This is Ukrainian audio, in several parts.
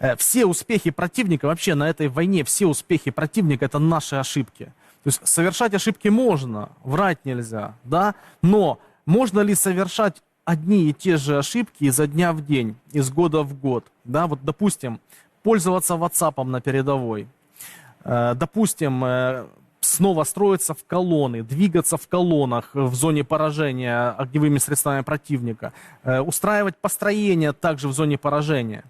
Э, Все успехи противника, вообще на этой войне, все успехи противника это наши ошибки. То есть совершать ошибки можно, врать нельзя, да, но можно ли совершать одни и те же ошибки изо дня в день, из года в год, да, вот допустим, пользоваться WhatsApp на передовой, Э, допустим, э, снова строиться в колонны, двигаться в колоннах в зоне поражения огневыми средствами противника, устраивать построение также в зоне поражения.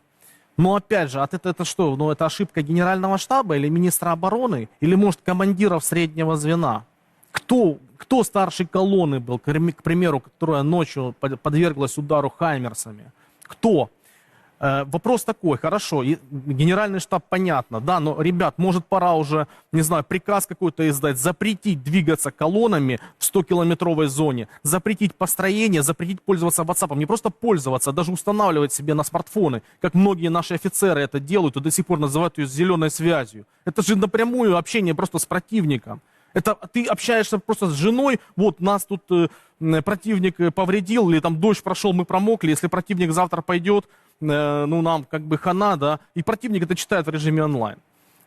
Но опять же, от это, это что? Ну, это ошибка генерального штаба или министра обороны? Или, может, командиров среднего звена? Кто, кто старший колонны был, к примеру, которая ночью под- подверглась удару хаймерсами? Кто? Э, Вопрос такой, хорошо, генеральный штаб понятно, да, но, ребят, может пора уже, не знаю, приказ какой-то издать, запретить двигаться колоннами в 100-километровой зоне, запретить построение, запретить пользоваться WhatsApp, не просто пользоваться, а даже устанавливать себе на смартфоны, как многие наши офицеры это делают и до сих пор называют ее зеленой связью. Это же напрямую общение просто с противником. Это ты общаешься просто с женой, вот нас тут э, противник э, повредил, или там дождь прошел, мы промокли, если противник завтра пойдет, э, ну нам как бы хана, да, и противник это читает в режиме онлайн.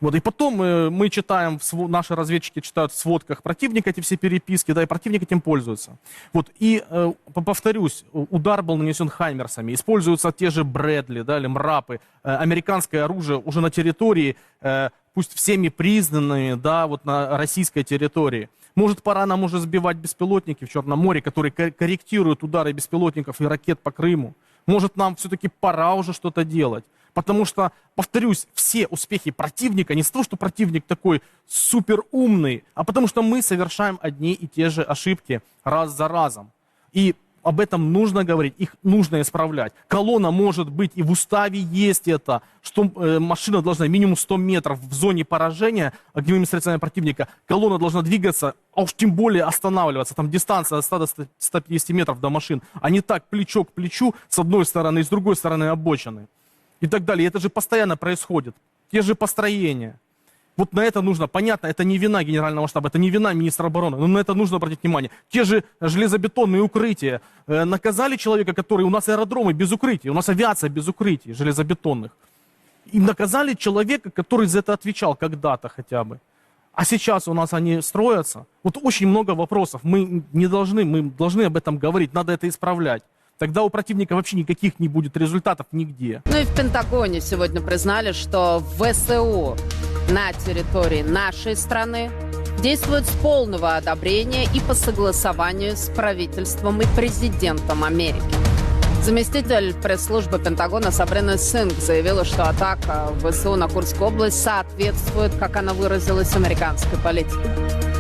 Вот, и потом э, мы читаем, наши разведчики читают в сводках противника эти все переписки, да, и противник этим пользуется. Вот, и э, по- повторюсь, удар был нанесен хаймерсами, используются те же Брэдли, да, или МРАПы, э, американское оружие уже на территории, э, пусть всеми признанными, да, вот на российской территории. Может, пора нам уже сбивать беспилотники в Черном море, которые ко- корректируют удары беспилотников и ракет по Крыму. Может, нам все-таки пора уже что-то делать. Потому что, повторюсь, все успехи противника не с того, что противник такой супер умный, а потому что мы совершаем одни и те же ошибки раз за разом. И об этом нужно говорить, их нужно исправлять. Колонна может быть, и в уставе есть это, что э, машина должна минимум 100 метров в зоне поражения огневыми средствами противника. Колонна должна двигаться, а уж тем более останавливаться. Там дистанция от 100 до 100 150 метров до машин, а не так плечо к плечу с одной стороны и с другой стороны обочины. И так далее. Это же постоянно происходит. Те же построения. Вот на это нужно, понятно, это не вина генерального штаба, это не вина министра обороны, но на это нужно обратить внимание. Те же железобетонные укрытия. Э, наказали человека, который... У нас аэродромы без укрытий, у нас авиация без укрытий железобетонных. И наказали человека, который за это отвечал когда-то хотя бы. А сейчас у нас они строятся. Вот очень много вопросов. Мы не должны, мы должны об этом говорить, надо это исправлять. Тогда у противника вообще никаких не будет результатов нигде. Ну и в Пентагоне сегодня признали, что ВСУ на территории нашей страны действует с полного одобрения и по согласованию с правительством и президентом Америки. Заместитель пресс-службы Пентагона Сабрина Синг заявила, что атака ВСУ на Курскую область соответствует, как она выразилась, американской политике.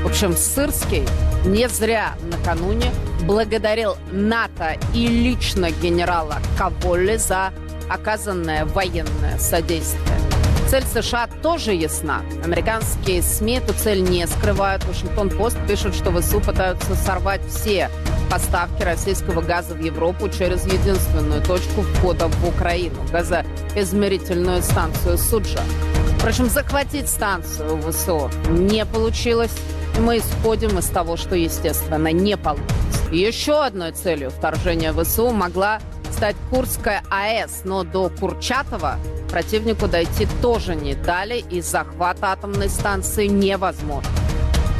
В общем, Сырский не зря накануне благодарил НАТО и лично генерала Каволли за оказанное военное содействие. Цель США тоже ясна. Американские СМИ эту цель не скрывают. Вашингтон-Пост пишет, что ВСУ пытаются сорвать все поставки российского газа в Европу через единственную точку входа в Украину – газоизмерительную станцию Суджа. Впрочем, захватить станцию ВСУ не получилось. Мы исходим из того, что, естественно, не получится. Еще одной целью вторжения ВСУ могла стать Курская АЭС, но до Курчатова противнику дойти тоже не дали, и захват атомной станции невозможно.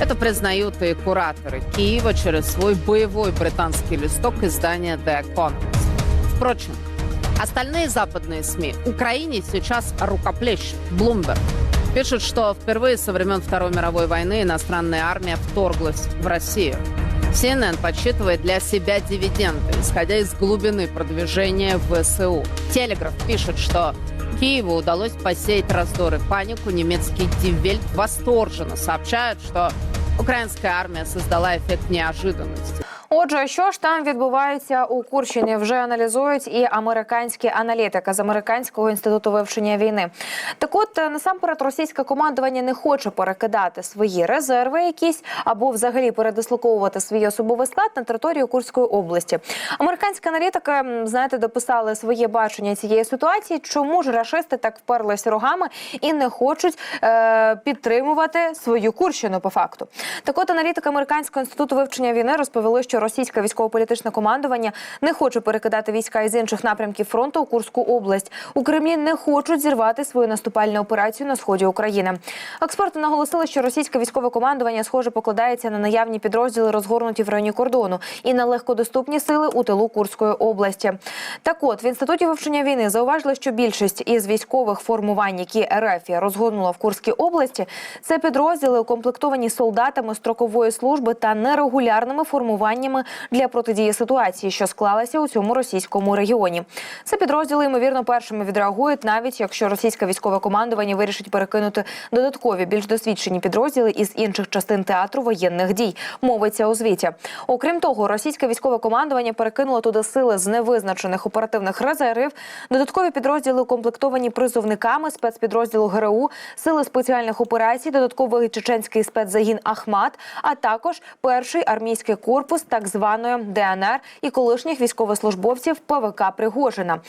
Это признают и кураторы Киева через свой боевой британский листок издания The Economist. Впрочем, остальные западные СМИ Украине сейчас рукоплещут. Bloomberg пишет, что впервые со времен Второй мировой войны иностранная армия вторглась в Россию. CNN подсчитывает для себя дивиденды, исходя из глубины продвижения в ВСУ. Телеграф пишет, что Киеву удалось посеять раздор и панику. Немецкий Дивельт восторженно сообщает, что украинская армия создала эффект неожиданности. Отже, що ж там відбувається у Курщині, вже аналізують і американські аналітики з американського інституту вивчення війни. Так, от е, насамперед, російське командування не хоче перекидати свої резерви, якісь або взагалі передислоковувати свій особовий склад на територію Курської області. Американські аналітики, знаєте, дописали своє бачення цієї ситуації. Чому ж рашисти так вперлись рогами і не хочуть е, підтримувати свою Курщину по факту? Так, от аналітики американського інституту вивчення війни розповіли, що російське військово-політичне командування не хоче перекидати війська із інших напрямків фронту у Курську область. У Кремлі не хочуть зірвати свою наступальну операцію на сході України. Експерти наголосили, що російське військове командування схоже покладається на наявні підрозділи, розгорнуті в районі кордону, і на легкодоступні сили у тилу Курської області. Так от в інституті вивчення війни зауважили, що більшість із військових формувань, які РФ розгорнула в Курській області, це підрозділи, укомплектовані солдатами строкової служби та нерегулярними формуваннями для протидії ситуації, що склалася у цьому російському регіоні. Це підрозділи ймовірно першими відреагують, навіть якщо російське військове командування вирішить перекинути додаткові більш досвідчені підрозділи із інших частин театру воєнних дій. Мовиться у звіті. Окрім того, російське військове командування перекинуло туди сили з невизначених оперативних резервів, додаткові підрозділи укомплектовані призовниками спецпідрозділу ГРУ, сили спеціальних операцій, додатковий чеченський спецзагін Ахмат, а також перший армійський корпус так званої ДНР і колишніх військовослужбовців ПВК Пригожина.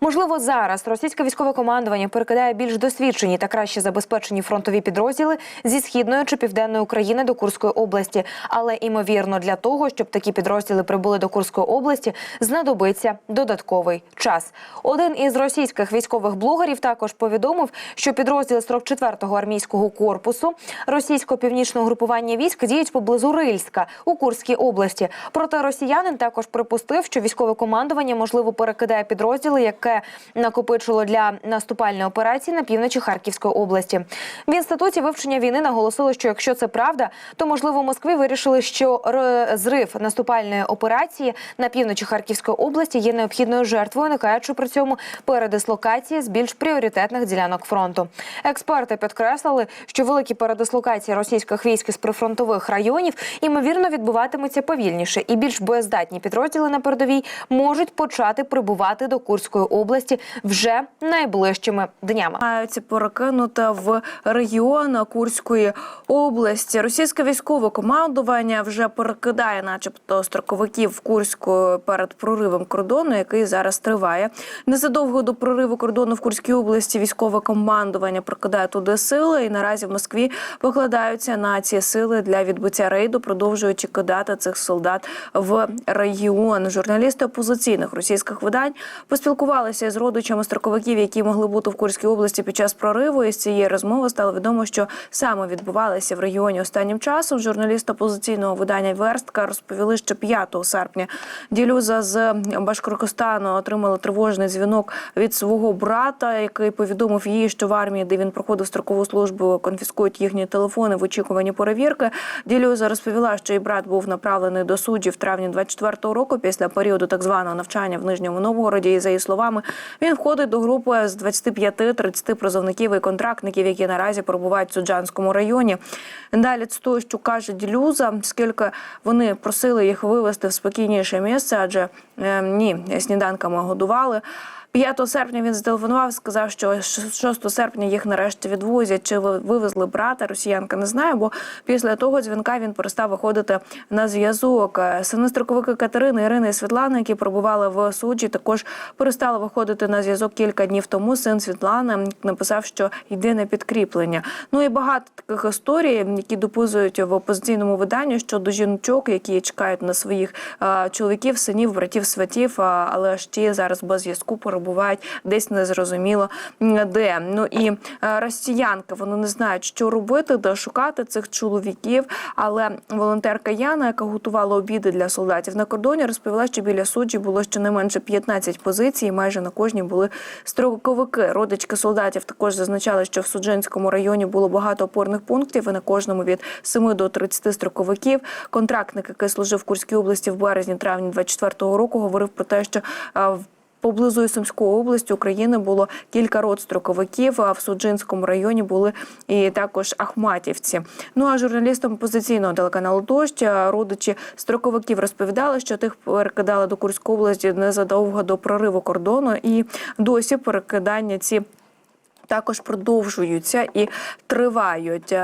Можливо, зараз російське військове командування перекидає більш досвідчені та краще забезпечені фронтові підрозділи зі східної чи південної України до Курської області. Але імовірно для того, щоб такі підрозділи прибули до Курської області, знадобиться додатковий час. Один із російських військових блогерів також повідомив, що підрозділи 44-го армійського корпусу російського північного групування військ діють поблизу Рильська у Курській області. Проте росіянин також припустив, що військове командування можливо перекидає підрозділи, яке накопичило для наступальної операції на півночі Харківської області. В інституті вивчення війни наголосили, що якщо це правда, то можливо Москві вирішили, що зрив наступальної операції на півночі Харківської області є необхідною жертвою, уникаючи при цьому передислокації з більш пріоритетних ділянок фронту. Експерти підкреслили, що великі передислокації російських військ із прифронтових районів ймовірно відбуватимуться повільніше, і більш боєздатні підрозділи на передовій можуть почати прибувати до Курської області вже найближчими днями. Мають перекинути в регіон Курської області. Російське військове командування вже перекидає, начебто, строковиків в Курську перед проривом кордону, який зараз триває. Незадовго до прориву кордону в Курській області військове командування прокидає туди сили, і наразі в Москві покладаються на ці сили для відбиття рейду, продовжуючи кидати цих солдат в регіон. Журналісти опозиційних російських видань поспілкувалися з родичами строковиків, які могли бути в Курській області під час прориву. І з цієї розмови стало відомо, що саме відбувалося в регіоні останнім часом. Журналісти опозиційного видання Верстка розповіли, що 5 серпня ділюза з Башкортостану отримала тривожний дзвінок від свого брата, який повідомив їй, що в армії, де він проходив строкову службу, конфіскують їхні телефони в очікуванні перевірки. Ділюза розповіла, що її брат був направлений до суддів в травні 24-го року після періоду так званого навчання в Нижньому Новгороді. І за її словами, він входить до групи з 25-30 призовників і контрактників, які наразі перебувають в Суджанському районі. Далі цитую, що каже Ділюза, скільки вони просили їх вивезти в спокійніше місце, адже е, ні, сніданками годували. 5 серпня він зателефонував, сказав, що 6 серпня їх нарешті відвозять. Чи ви- вивезли брата? Росіянка не знає, бо після того дзвінка він перестав виходити на зв'язок. Сини строковики Катерини, Ірини і Світлани, які пробували в суджі, також перестали виходити на зв'язок кілька днів тому. Син Світлани написав, що йде на підкріплення. Ну і багато таких історій, які дописують в опозиційному виданні щодо жіночок, які чекають на своїх чоловіків, синів, братів, сватів, але ж ті зараз без зв'язку перебувають десь незрозуміло де. Ну і е, росіянки вони не знають, що робити, де шукати цих чоловіків. Але волонтерка Яна, яка готувала обіди для солдатів на кордоні, розповіла, що біля суджі було щонайменше 15 позицій. і Майже на кожній були строковики. Родички солдатів також зазначали, що в Суджинському районі було багато опорних пунктів, і на кожному від 7 до 30 строковиків. Контрактник, який служив в Курській області в березні-травні 24-го року, говорив про те, що е, в Поблизу Сумської області України було кілька рот строковиків. А в Суджинському районі були і також ахматівці. Ну а журналістам опозиційного телеканалу Дощ родичі строковиків розповідали, що тих перекидали до Курської області незадовго до прориву кордону, і досі перекидання ці також продовжуються і тривають.